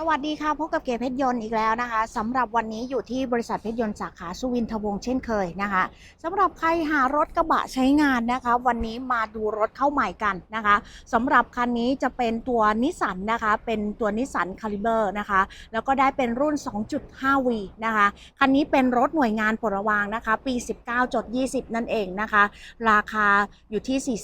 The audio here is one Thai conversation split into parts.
สวัสดีค่ะพบกับเกเพชรยนต์อีกแล้วนะคะสำหรับวันนี้อยู่ที่บริษัทเพชรยนต์สาขาสุวินทวงศ์เช่นเคยนะคะสำหรับใครหารถกระบะใช้งานนะคะ วันนี้มาดูรถเข้าใหม่กันนะคะสำหรับคันนี้จะเป็นตัวนิสสันนะคะเป็นตัวนิสสันคาลิเบอร์นะคะแล้วก็ได้เป็นรุ่น 2.5V นะคะคันนี้เป็นรถหน่วยงานปลดรวางนะคะ ปี 19.20 นั่นเองนะคะ ราคาอยู่ที่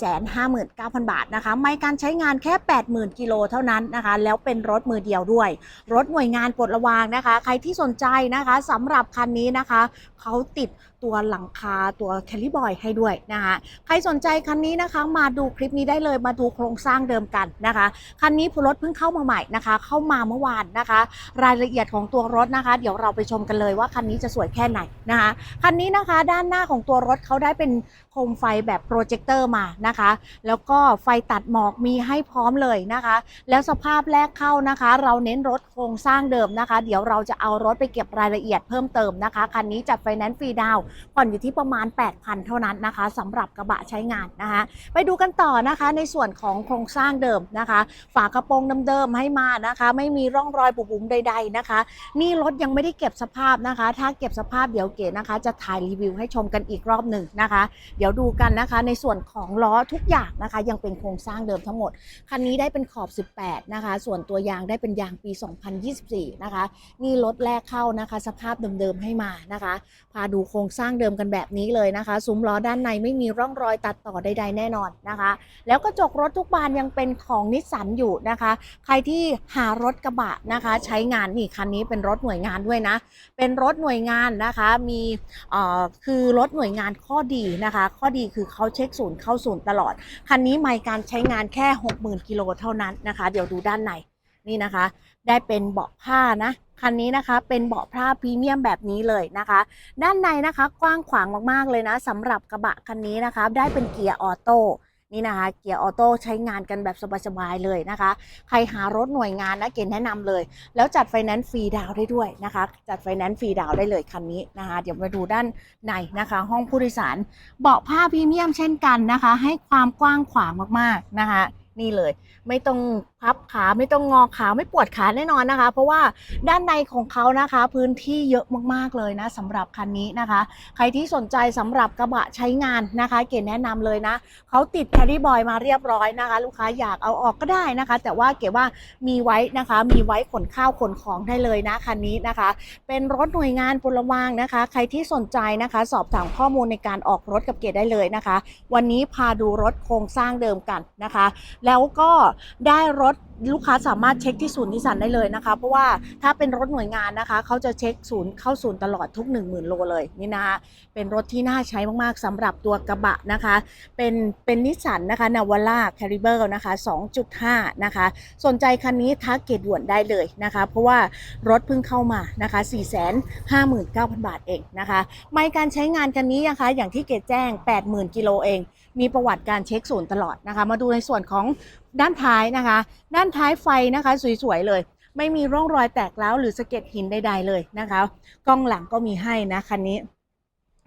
459,000 บาทนะคะไม่การใช้งานแค่ 80,000กิโลเท่านั้นนะคะแล้วเป็นรถมือเดียวด้วยรถหน่วยงานปลดระวางนะคะ ใครที่สนใจนะคะสำหรับคันนี้นะคะเขาติดตัวหลังคาตัวแคลิบอยให้ด้วยนะคะใครสนใจคันนี้นะคะ มาดูคลิปนี้ได้เลยมาดูโครงสร้างเดิมกันนะคะคันนี้ผู้รถเพิ่งเข้ามาใหม่นะคะ เข้ามาเมื่อวานนะคะ รายละเอียดของตัวรถนะคะ เดี๋ยวเราไปชมกันเลยว่าคันนี้จะสวยแค่ไหนนะคะคันนี้นะคะด้านหน้าของตัวรถเขาได้เป็นโคมไฟแบบโปรเจคเตอร์มานะคะ แล้วก็ไฟตัดหมอกมีให้พร้อมเลยนะคะ แล้วสภาพแรกเข้านะคะ เราเน้นรถโครงสร้างเดิมนะคะ เดี๋ยวเราจะเอารถไปเก็บรายละเอียดเพิ่มเติมนะคะ คันนี้จัดไฟแนนซ์ฟรีดาวน์ผ่อนอยู่ที่ประมาณ 8,000 เท่านั้นนะคะสำหรับกระบะใช้งานนะคะ ไปดูกันต่อนะคะในส่วนของโครงสร้างเดิมนะคะ ฝากระโปรงเดิมๆให้มานะคะ ไม่มีร่องรอยบุบๆใด ๆนะคะ นี่รถยังไม่ได้เก็บสภาพนะคะ ถ้าเก็บสภาพเดี๋ยวเก๋นะคะ จะถ่ายรีวิวให้ชมกันอีกรอบหนึ่งนะคะ เดี๋ยวดูกันนะคะ ในส่วนของล้อทุกอย่างนะคะ ยังเป็นโครงสร้างเดิมทั้งหมดคันนี้ได้เป็นขอบ 18 นะคะ ส่วนตัวยางได้เป็นยางปี2024 นะคะ นี่รถแรกเข้านะคะ สภาพเดิมๆให้มานะคะ พาดูโครงสร้างเดิมกันแบบนี้เลยนะคะ ซุ้มล้อด้านในไม่มีร่องรอยตัดต่อใดๆแน่นอนนะคะ แล้วกระจกรถทุกบานยังเป็นของนิสสันอยู่นะคะ ใครที่หารถกระบะนะคะ ใช้งานนี่คันนี้เป็นรถหน่วยงานด้วยนะ เป็นรถหน่วยงานนะคะมีคือรถหน่วยงานข้อดีนะคะ ข้อดีคือเขาเช็คศูนย์เข้าศูนย์ตลอด คันนี้ไม่การใช้งานแค่ 60,000กิโลเท่านั้นนะคะ เดี๋ยวดูด้านในนี่นะคะ ได้เป็นเบาะผ้านะคันนี้นะคะเป็นเบาะผ้าพรีเมียมแบบนี้เลยนะคะ ด้านในนะคะกว้างขวางมากๆเลยนะสำหรับกระบะคันนี้นะคะ ได้เป็นเกียร์ออโต้นี่นะคะเกียร์ออโต้ใช้งานกันแบบสบายๆเลยนะคะ ใครหารถหน่วยงานนะเกณฑ์แนะนำเลย แล้วจัดไฟแนนซ์ฟรีดาวได้ด้วยนะคะ จัดไฟแนนซ์ฟรีดาวได้เลยคันนี้นะคะ เดี๋ยวมาดูด้านในนะคะ ห้องผู้โดยสารเบาะผ้าพรีเมียมเช่นกันนะคะ ให้ความกว้างขวางมากๆนะคะ นี่เลย ไม่ต้อง พับขาไม่ต้องงอขาไม่ปวดขาแน่นอนนะคะ เพราะว่าด้านในของเขานะคะ พื้นที่เยอะมากๆเลยนะสำหรับคันนี้นะคะ ใครที่สนใจสำหรับกระบะใช้งานนะคะ เก๋แนะนำเลยนะเขาติดแคดดี้บอยมาเรียบร้อยนะคะ ลูกค้าอยากเอาออกก็ได้นะคะ แต่ว่าเก๋ว่ามีไว้นะคะ มีไว้ขนข้าวขนของได้เลยนะคันนี้นะคะ เป็นรถหน่วยงานพลวางนะคะ ใครที่สนใจนะคะ สอบถามข้อมูลในการออกรถกับเก๋ได้เลยนะคะ วันนี้พาดูรถโครงสร้างเดิมกันนะคะ แล้วก็ได้รถลูกค้าสามารถเช็คที่ศูนย์นิสสันได้เลยนะคะ เพราะว่าถ้าเป็นรถหน่วยงานนะคะเขาจะเช็คศูนย์เข้าศูนย์ตลอดทุก 1 0,000 โลเลยนี่นะคะเป็นรถที่น่าใช้มากๆสำหรับตัวกระบะนะคะ เป็นเป็นนิสสันนะคะนาวาร่าแคริเบอร์นะคะ 2.5 นะคะ สนใจคันนี้ทักเกตด่วนได้เลยนะคะ เพราะว่ารถเพิ่งเข้ามานะคะ 459,000 บาทเองนะคะไม่การใช้งานคันนี้นะคะ อย่างที่เกตแจ้ง 80,000 กิโลเอง มีประวัติการเช็คศูนย์ตลอดนะคะ มาดูในส่วนของ ด้านท้ายนะคะ ด้านท้ายไฟนะคะ สวยๆเลย ไม่มีร่องรอยแตกแล้วหรือสะเก็ดหินใดๆเลยนะคะกล้องหลังก็มีให้นะคันนี้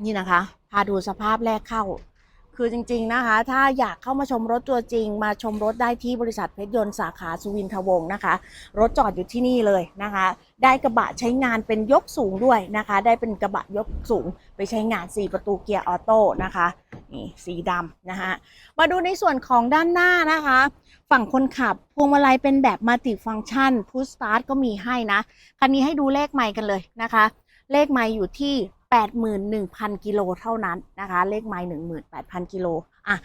นี่นะคะ พาดูสภาพแรกเข้า คือจริงๆนะคะ ถ้าอยากเข้ามาชมรถตัวจริง มาชมรถได้ที่บริษัทเพชรยนต์สาขาสุวินทวงศ์นะคะ รถจอดอยู่ที่นี่เลยนะคะ ได้กระบะใช้งานเป็นยกสูงด้วยนะคะ ได้เป็นกระบะยกสูงไปใช้งาน 4 ประตูเกียร์ออโต้นะคะนี่สีดำนะคะมาดูในส่วนของด้านหน้านะคะ ฝั่งคนขับพวงมาลัยเป็นแบบมัลติฟัง c t ชันพุ s สตาร์ทก็มีให้นะ คันนี้ให้ดูเลขไมค์กันเลยนะคะ เลขไมค์อยู่ที่ 81,000 กิโลเท่านั้นนะคะ เลขไมค์18,000 กิโลอะ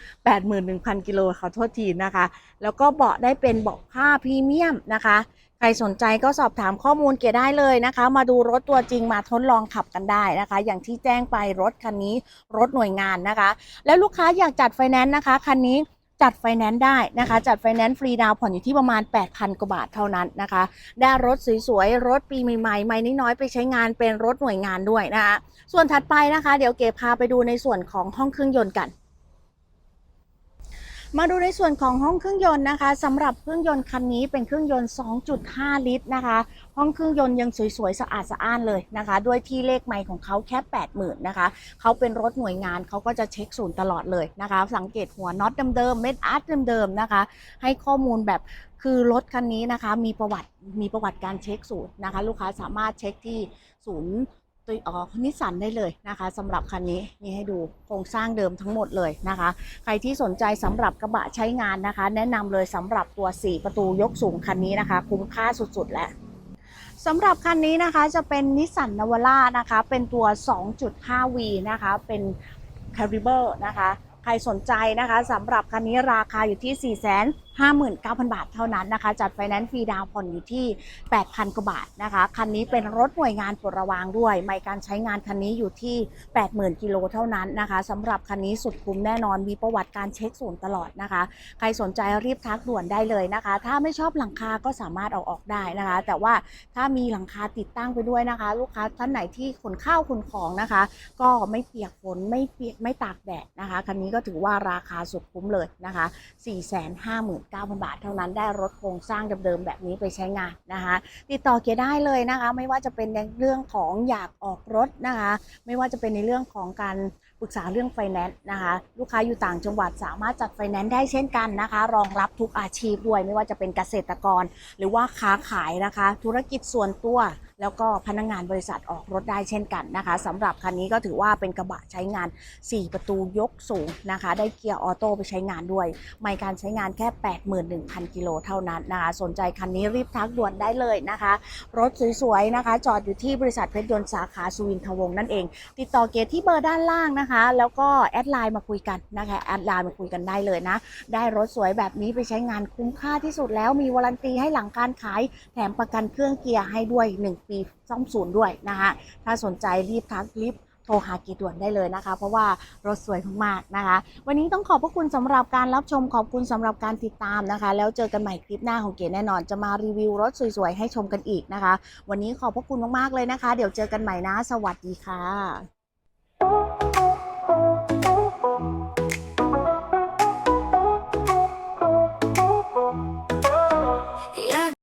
81,000 กิโลขอโทษทีนะคะ แล้วก็เบาะได้เป็นเบาะผ้าพรีเมียมนะคะ ใครสนใจก็สอบถามข้อมูลเกียได้เลยนะคะ มาดูรถตัวจริงมาทดลองขับกันได้นะคะ อย่างที่แจ้งไปรถคันนี้รถหน่วยงานนะคะ แล้วลูกค้าอยากจัดไฟแนนซ์นะคะคันนี้ จัดไฟแนนซ์ได้นะคะ จัดไฟแนนซ์ฟรีดาวผ่อนอยู่ที่ประมาณ 8,000 กว่าบาทเท่านั้นนะคะ ได้รถสวยๆ รถปีใหม่ๆไม่น้อยๆไปใช้งานเป็นรถหน่วยงานด้วยนะคะ ส่วนถัดไปนะคะ เดี๋ยวเก๋พาไปดูในส่วนของห้องเครื่องยนต์กัน มาดูในส่วนของห้องเครื่องยนต์นะคะสำหรับเครื่องยนต์คันนี้เป็นเครื่องยนต์ 2.5 ลิตรนะคะ ห้องเครื่องยนต์ยังสวยๆสะอาดสะอ้านเลยนะคะ ด้วยที่เลขไมค์ของเขาแค่ 80,000นะคะเขาเป็นรถหน่วยงานเขาก็จะเช็คศูนย์ตลอดเลยนะคะ สังเกตหัวน็อตเดิมๆเม็ดอาร์ตเดิมๆนะคะ ให้ข้อมูลแบบคือรถคันนี้นะคะ มีประวัติมีประวัติการเช็คศูนย์นะคะ ลูกค้าสามารถเช็คที่ศูนย์ ตัวอ๋อนิสสันได้เลยนะคะสำหรับคันนี้นี่ให้ดูโครงสร้างเดิมทั้งหมดเลยนะคะ ใครที่สนใจสำหรับกระบะใช้งานนะคะ แนะนำเลยสำหรับตัว 4 ประตูยกสูงคันนี้นะคะ คุ้มค่าสุดๆ แล้วสำหรับคันนี้นะคะจะเป็นนิสสันนวาร่านะคะ เป็นตัว 2.5V นะคะ เป็น c a r i b e r นะคะ ใครสนใจนะคะสำหรับคันนี้ราคาอยู่ที่ 4 5 9 0 0 0 บาทเท่านั้นนะคะ จัดไฟแนนซ์ฟรีดาวน์ผ่อนอยู่ที่ 8,000 กว่าบาทนะคะ คันนี้เป็นรถหน่วยงานปลดระวางด้วย ไม่การใช้งานคันนี้อยู่ที่ 80,000 กิโลเท่านั้นนะคะสำหรับคันนี้สุดคุ้มแน่นอน มีประวัติการเช็คศูนย์ตลอดนะคะ ใครสนใจรีบทักด่วนได้เลยนะคะ ถ้าไม่ชอบหลังคาก็สามารถเอาออกได้นะคะ แต่ว่าถ้ามีหลังคาติดตั้งไปด้วยนะคะ ลูกค้าท่านไหนที่ขนข้าวขนของนะคะ ก็ไม่เปียกฝนไม่เปียกไม่ตากแดดนะคะคันนี้ก็ถือว่าราคาสุดคุ้มเลยนะคะ 459,000 บาท เท่านั้นได้รถโครงสร้างเดิมๆแบบนี้ไปใช้งานนะคะ ติดต่อเกียร์ได้เลยนะคะ ไม่ว่าจะเป็นในเรื่องของอยากออกรถนะคะ ไม่ว่าจะเป็นในเรื่องของการปรึกษาเรื่องไฟแนนซ์นะคะ ลูกค้าอยู่ต่างจังหวัดสามารถจัดไฟแนนซ์ได้เช่นกันนะคะ รองรับทุกอาชีพด้วย ไม่ว่าจะเป็นเกษตรกร หรือว่าค้าขายนะคะ ธุรกิจส่วนตัว แล้วก็พนักงานบริษัทออกรถได้เช่นกันนะคะสำหรับคันนี้ก็ถือว่าเป็นกระบะใช้งาน 4 ประตูยกสูงนะคะ ได้เกียร์ออโต้ไปใช้งานด้วย ไม่การใช้งานแค่ 81,000 กิโลเท่านั้นนะคะ สนใจคันนี้รีบทักด่วนได้เลยนะคะ รถสวยๆนะคะ จอดอยู่ที่บริษัทเพชรยนต์สาขาสุวินทวงศ์นั่นเอง ติดต่อเกียร์ที่เบอร์ด้านล่างนะคะ แล้วก็แอดไลน์มาคุยกันนะคะแอดไลน์มาคุยกันได้เลยนะ ได้รถสวยแบบนี้ไปใช้งานคุ้มค่าที่สุดแล้วมีวารันตีให้หลังการขายแถมประกันเครื่องเกียร์ให้ด้วย 1 ปีซ่อมศูนย์ด้วยนะคะถ้าสนใจรีบทักรีบโทรหากีด่วนได้เลยนะคะ เพราะว่ารถสวยมากๆนะคะ วันนี้ต้องขอบพระคุณสำหรับการรับชมขอบคุณสำหรับการติดตามนะคะ แล้วเจอกันใหม่คลิปหน้าของเก๋แน่นอนจะมารีวิวรถสวยๆให้ชมกันอีกนะคะ วันนี้ขอบพระคุณมากๆเลยนะคะ เดี๋ยวเจอกันใหม่นะ สวัสดีค่ะ